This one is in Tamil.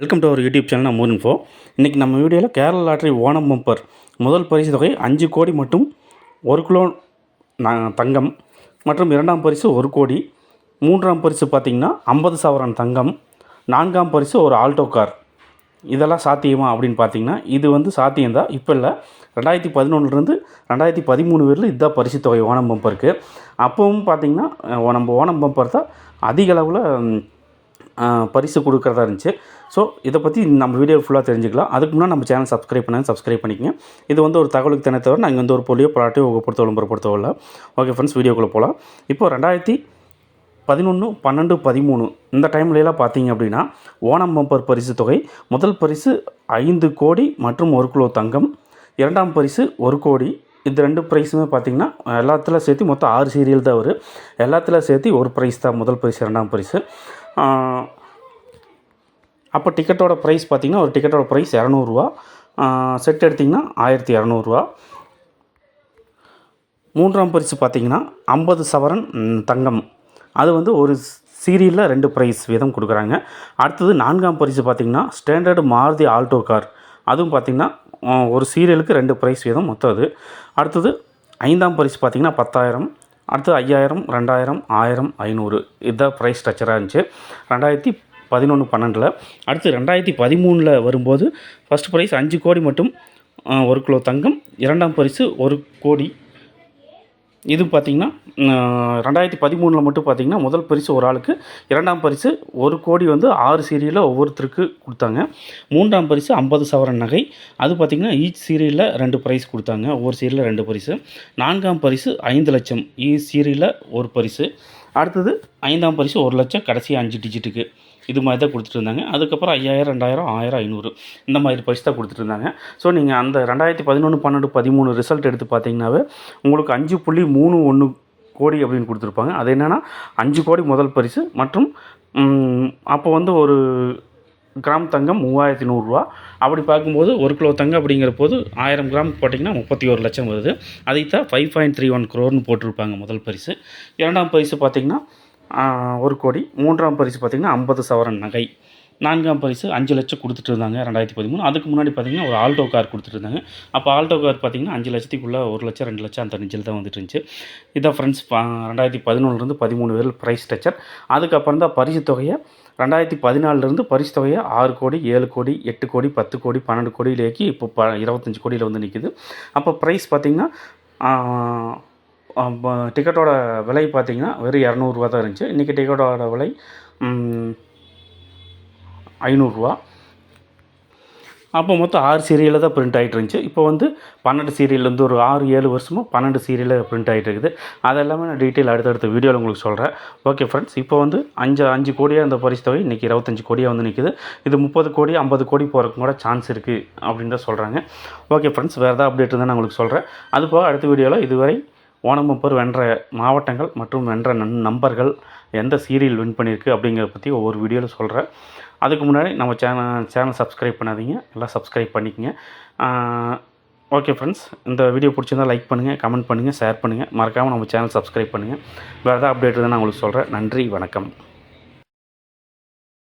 Welcome to our YouTube channel நான் இன்ஃபோ இன்றைக்கி நம்ம வீடியோவில் கேரள லாட்ரி ஓணம் பம்பர் முதல் பரிசு தொகை அஞ்சு கோடி மற்றும் ஒரு கிலோ தங்கம் மற்றும் இரண்டாம் பரிசு ஒரு கோடி. மூன்றாம் பரிசு பார்த்திங்கன்னா ஐம்பது சவரன் தங்கம். நான்காம் பரிசு ஒரு ஆல்டோ கார். இதெல்லாம் சாத்தியமா அப்படின்னு பார்த்தீங்கன்னா இது வந்து சாத்தியம்தான். இப்போ இல்லை ரெண்டாயிரத்தி பதினொன்றுலேருந்து ரெண்டாயிரத்தி பதிமூணு வரையில் இதுதான் பரிசு தொகை ஓணம் பம்பருக்கு அப்போவும் பார்த்தீங்கன்னா நம்ம ஓணம் பம்பர் தான் அதிக அளவில் பரிசு கொடுக்குறதா இருந்துச்சு. ஸோ இதை பற்றி நம்ம வீடியோ ஃபுல்லாக தெரிஞ்சுக்கலாம். அதுக்கு முன்னாடி நம்ம சேனல் சப்ஸ்கிரைப் பண்ணாங்க சப்ஸ்கிரைப் பண்ணிக்கங்க. இது வந்து ஒரு தகவலுக்கு தானே தவிர நாங்கள் வந்து ஒரு பொலியோ பலாட்டையோ உகப்படுத்த விளம்பரப்படுத்தவோ ஓகே ஃப்ரெண்ட்ஸ் வீடியோக்குள்ளே போகலாம் இப்போ ரெண்டாயிரத்தி பதினொன்று பன்னெண்டு பதிமூணு இந்த டைம்லலாம் பார்த்தீங்க அப்படின்னா ஓணம் பம்பர் பரிசு தொகை முதல் பரிசு ஐந்து கோடி மற்றும் ஒரு கிலோ தங்கம் இரண்டாம் பரிசு ஒரு கோடி. இந்த ரெண்டு ப்ரைஸுமே பார்த்தீங்கன்னா எல்லாத்துல சேர்த்து மொத்தம் ஆறு சீரியல் தான் வரும் எல்லாத்துல சேர்த்து ஒரு ப்ரைஸ் தான் முதல் பரிசு இரண்டாம் பரிசு அப்போ டிக்கெட்டோட ப்ரைஸ் பார்த்தீங்கன்னா ஒரு டிக்கெட்டோட ப்ரைஸ் இரநூறுவா. செட் எடுத்திங்கன்னா ஆயிரத்தி இரநூறுவா. மூன்றாம் பரிசு பார்த்தீங்கன்னா ஐம்பது சவரன் தங்கம். அது வந்து ஒரு சீரியலில் ரெண்டு ப்ரைஸ் வீதம் கொடுக்குறாங்க. அடுத்தது நான்காம் பரிசு பார்த்தீங்கன்னா ஸ்டாண்டர்டு மாருதி ஆல்டோ கார். அதுவும் பார்த்தீங்கன்னா ஒரு சீரியலுக்கு ரெண்டு ப்ரைஸ் வீதம் மொத்தம் அது. அடுத்தது ஐந்தாம் பரிசு பார்த்தீங்கன்னா பத்தாயிரம். அடுத்தது ஐயாயிரம் ரெண்டாயிரம் ஆயிரம் ஐநூறு. இதுதான் ப்ரைஸ் ஸ்ட்ரக்சராக இருந்துச்சு. ரெண்டாயிரத்தி பதினொன்று பன்னெண்டில். அடுத்து ரெண்டாயிரத்தி பதிமூணில் வரும்போது ஃபஸ்ட் ப்ரைஸ் அஞ்சு கோடி மட்டும் ஒரு கிலோ தங்கம். இரண்டாம் பரிசு ஒரு கோடி இது பார்த்திங்கன்னா ரெண்டாயிரத்தி பதிமூணில் மட்டும் பார்த்திங்கன்னா முதல் பரிசு ஒரு ஆளுக்கு இரண்டாம் பரிசு ஒரு கோடி வந்து ஆறு சீரியலில் ஒவ்வொருத்தருக்கு கொடுத்தாங்க. மூன்றாம் பரிசு ஐம்பது சவரன் நகை. அது பார்த்திங்கன்னா ஈச் சீரியலில் ரெண்டு ப்ரைஸ் கொடுத்தாங்க. ஒவ்வொரு சீரியலில் ரெண்டு பரிசு. நான்காம் பரிசு ஐந்து லட்சம். ஈச் சீரியலில் ஒரு பரிசு. அடுத்தது ஐந்தாம் பரிசு ஒரு லட்சம் கடைசி அஞ்சு டிஜிட்டுக்கு. இது மாதிரி தான் கொடுத்துட்டு இருந்தாங்க. அதுக்கப்புறம் ஐயாயிரம் ரெண்டாயிரம் ஆயிரம் ஐநூறு. இந்த மாதிரி பரிசு தான் கொடுத்துட்டு இருந்தாங்க. ஸோ நீங்கள் அந்த ரெண்டாயிரத்தி பதினொன்று பன்னெண்டு பதிமூணு ரிசல்ட் எடுத்து பார்த்தீங்கன்னாவே உங்களுக்கு அஞ்சு புள்ளி மூணு ஒன்று கோடி அப்படின்னு கொடுத்துருப்பாங்க. அது என்னென்னா அஞ்சு கோடி முதல் பரிசு மற்றும் அப்போ வந்து ஒரு கிராம் தங்கம் மூவாயிரத்தி நூறுரூவா. அப்படி பார்க்கும்போது ஒரு கிலோ தங்கம் அப்படிங்கிற போது ஆயிரம் கிராம் போட்டிங்கன்னா முப்பத்தி ஒரு லட்சம் வருது. அதைத்தான் ஃபைவ் பாயிண்ட் த்ரீ ஒன் குரோர்னு போட்டிருப்பாங்க முதல் பரிசு. இரண்டாம் பரிசு பார்த்திங்கன்னா ஒரு கோடி. மூன்றாம் பரிசு பார்த்திங்கன்னா ஐம்பது சவரன் நகை. நான்காம் பரிசு அஞ்சு லட்சம் கொடுத்துட்டு இருந்தாங்க ரெண்டாயிரத்தி பதிமூணு. அதுக்கு முன்னாடி பார்த்தீங்கன்னா ஒரு ஆல்டோ கார் கொடுத்துட்டு இருந்தாங்க. அப்போ ஆல்டோ கார் பார்த்தீங்கன்னா அஞ்சு லட்சத்துக்குள்ளே ஒரு லட்சம் ரெண்டு லட்சம் அந்த நெஞ்சில் தான் வந்துட்டு இருந்துச்சு. இதான் ஃப்ரெண்ட்ஸ் ரெண்டாயிரத்தி பதினொன்றுலேருந்து பதிமூணு வரையில் ப்ரைஸ் ஸ்ட்ரக்சர் அதுக்கப்புறம் தான் பரிசு தொகையை ரெண்டாயிரத்தி பதினாலிருந்து பரிசு தொகையை ஆறு கோடி ஏழு கோடி எட்டு கோடி பத்து கோடி பன்னெண்டு கோடியிலேக்கி இப்போ ப இருபத்தஞ்சி கோடியில் வந்து நிற்கிது அப்போ ப்ரைஸ் பார்த்திங்கன்னா டிக்கெட்டோட விலை பார்த்திங்கன்னா வெறும் இரநூறுவா தான் இருந்துச்சு. இன்றைக்கி டிக்கெட்டோட விலை ஐநூறுரூவா. அப்போ மொத்தம் ஆறு சீரியலில் தான் பிரிண்ட் ஆகிட்டு இருந்துச்சு. இப்போ வந்து பன்னெண்டு சீரியல்லேருந்து ஒரு ஆறு ஏழு வருஷமாக பன்னெண்டு சீரியலில் பிரிண்ட் ஆகிட்டு இருக்குது. அது எல்லாமே நான் டீட்டெயில் அடுத்தடுத்த வீடியோவில் உங்களுக்கு சொல்கிறேன் ஓகே ஃப்ரெண்ட்ஸ் இப்போ வந்து அஞ்சு அஞ்சு கோடியாக இந்த பரிசு தொகை இன்றைக்கி இருபத்தஞ்சி கோடியாக வந்து நிற்குது இது முப்பது கோடி ஐம்பது கோடி போகிறதுக்கு கூட சான்ஸ் இருக்குது அப்படின்னு தான் சொல்கிறாங்க ஓகே ஃப்ரெண்ட்ஸ் வேறு ஏதாவது அப்டேட் இருந்தால் நான் உங்களுக்கு சொல்கிறேன் அது போக அடுத்த வீடியோவில் இதுவரை ஓணம் வென்ற மாவட்டங்கள் மற்றும் வென்ற நன் நம்பர்கள் எந்த சீரியல் வின் பண்ணியிருக்கு அப்படிங்கிறத பற்றி ஒவ்வொரு வீடியோவில் சொல்கிறேன் அதுக்கு முன்னாடி நம்ம சேனல் சேனல் சப்ஸ்கிரைப் பண்ணாதீங்க. எல்லாம் சப்ஸ்கிரைப் பண்ணிக்கங்க. ஓகே ஃப்ரெண்ட்ஸ் இந்த வீடியோ பிடிச்சிருந்தா லைக் பண்ணுங்கள் கமெண்ட் பண்ணுங்கள் ஷேர் பண்ணுங்கள் மறக்காமல் நம்ம சேனல் சப்ஸ்கிரைப் பண்ணுங்கள் வேறு ஏதாவது அப்டேட் இருந்தால் நான் உங்களுக்கு சொல்கிறேன் நன்றி வணக்கம்.